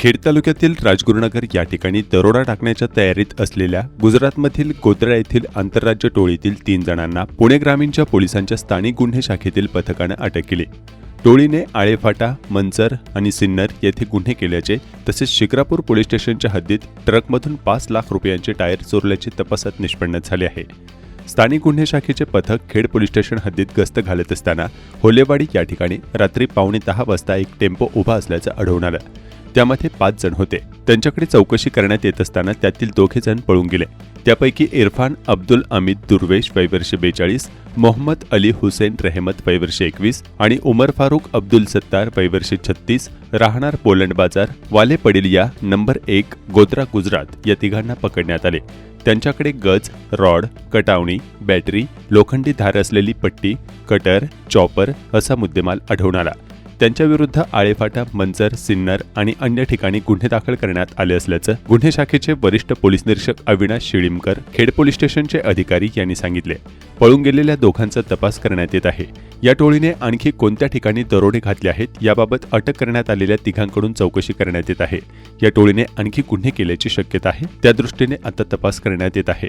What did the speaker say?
खेड तालुक्यातील राजगुरुनगर या ठिकाणी दरोडा टाकण्याच्या तयारीत असलेल्या गुजरातमधील गोद्रा येथील आंतरराज्य टोळीतील तीन जणांना पुणे ग्रामीणच्या पोलिसांच्या स्थानिक गुन्हे शाखेतील पथकानं अटक केली. टोळीने आळेफाटा मंचर आणि सिन्नर येथे गुन्हे केल्याचे तसेच शिक्रापूर पोलीस स्टेशनच्या हद्दीत ट्रकमधून पाच लाख रुपयांचे टायर चोरल्याचे तपासात निष्पन्न झाले आहे. स्थानिक गुन्हे शाखेचे पथक खेड पोलीस स्टेशन हद्दीत गस्त घालत असताना होलेवाडी या ठिकाणी रात्री पावणे दहा वाजता एक टेम्पो उभा असल्याचं आढळून आलं. त्यामध्ये पाच जण होते. त्यांच्याकडे चौकशी करण्यात येत असताना त्यातील दोघे जण पळून गेले. त्यापैकी इरफान अब्दुल अमित दुर्वेश वैवर्षे बेचाळीस मोहम्मद अली हुसेन रेहमत वैवर्षे एकवीस आणि उमर फारुक अब्दुल सत्तार वैवर्षे छत्तीस राहणार पोलंड बाजार वाले पडिलिया नंबर एक गोत्रा गुजरात या तिघांना पकडण्यात आले. त्यांच्याकडे गज रॉड कटावणी बॅटरी लोखंडी धार असलेली पट्टी कटर चॉपर असा मुद्देमाल आढळून आला. त्यांच्याविरुद्ध आळेफाटा मंजर सिन्नर आणि अन्य ठिकाणी गुन्हे दाखल करण्यात आले असल्याचं गुन्हे शाखेचे वरिष्ठ पोलीस निरीक्षक अविनाश शिळीमकर खेड पोलीस स्टेशनचे अधिकारी यांनी सांगितले. पळून गेलेल्या दोघांचा तपास करण्यात येत आहे. या टोळीने आणखी कोणत्या ठिकाणी दरोडे घातले आहेत याबाबत अटक करण्यात आलेल्या तिघांकडून चौकशी करण्यात येत आहे. या टोळीने आणखी गुन्हे केल्याची शक्यता आहे. त्या दृष्टीने आता तपास करण्यात येत आहे.